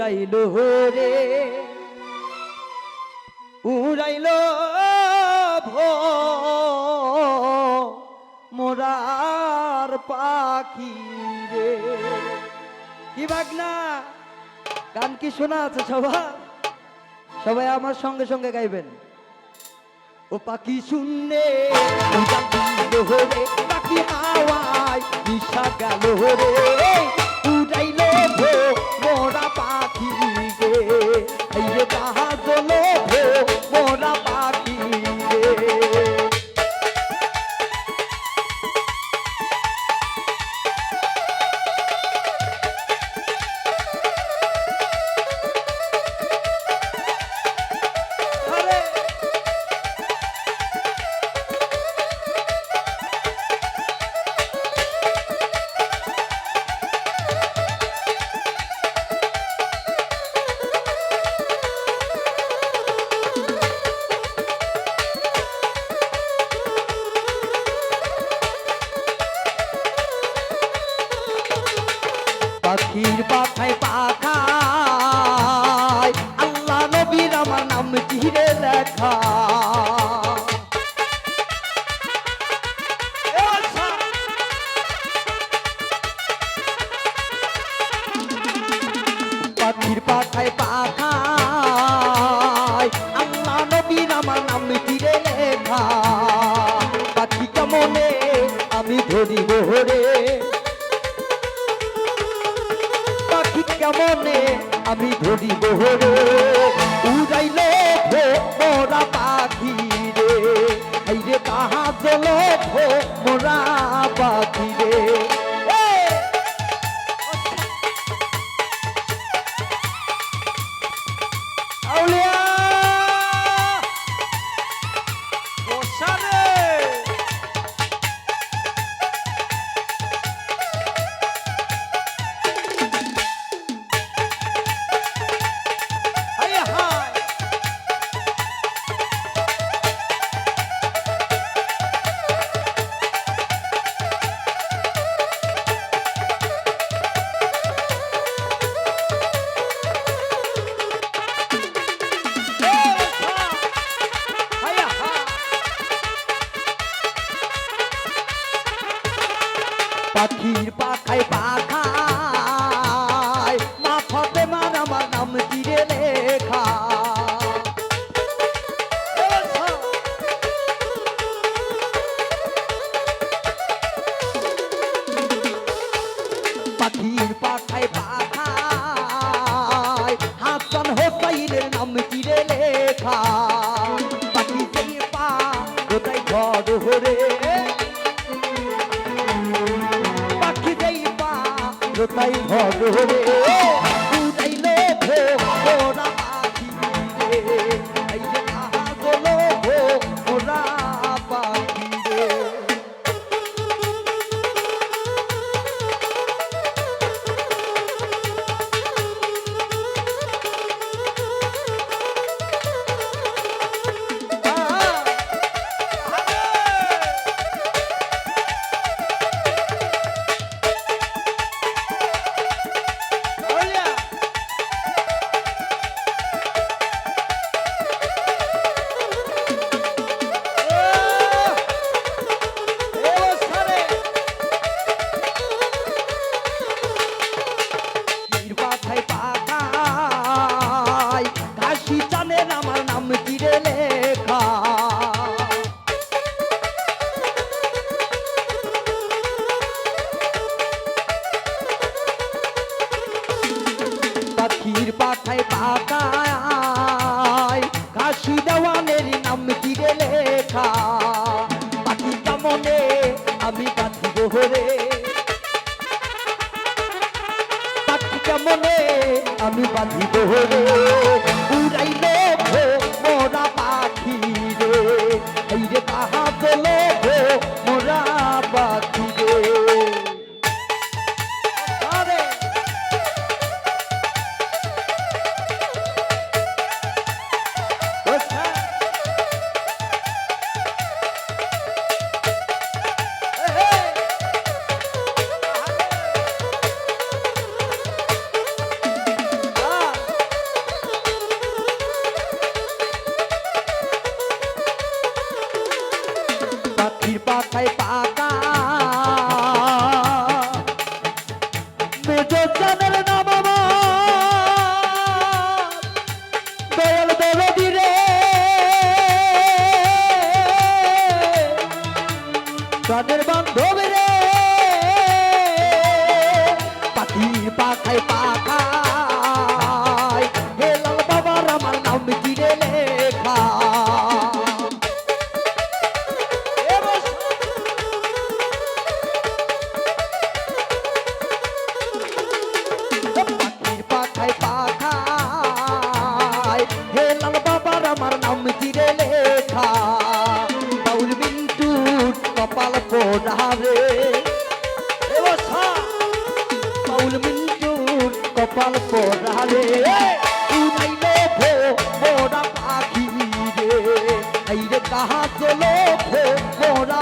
উড়াইল রে। উড়াইল মোরার পাখি রে। কি বাগনা? গান কি শোনা আছে সবার? সবাই আমার সঙ্গে সঙ্গে গাইবেন। ও পাখি রে, পাখি হাওয়ায় নিশা গেল রে। পাখির পাখায় পাখায়। আল্লাহ নবীর আমার নাম চিরে লেখা। পাখির পাখায় পাখায়। আল্লাহ নবীর আমার নাম চিরে লেখা। পাখি কেমনে আমি ধরি রে পাখি কেমনে আমি ধরি বহরে উড়াইল মোরা পাখি রে। কাহা চল মোরা পাখি রে। পাখির পাঠায় পাঠায়। হাসান হোসাইনের নাম তীরে লেখা। পাখি সেই পা, কোথায় ঘর হরে? পাখি সেই পা, কোথায় ঘর হরে? উড়াইলে ভো পাখির পাখায় পাতায়। কাশি দেওয়ানের নাম তীরে লেখা? পাখি কামনে আমি পাখি গোহরে পাখি কামনে আমি বাঁধিব রে? উড়াইলে মোরা পাখির পাতায় পাকা কপাল পরালে উড়াইলো ভো মোরা পাখি রে। এই রে কাহা চলো ভো মোরা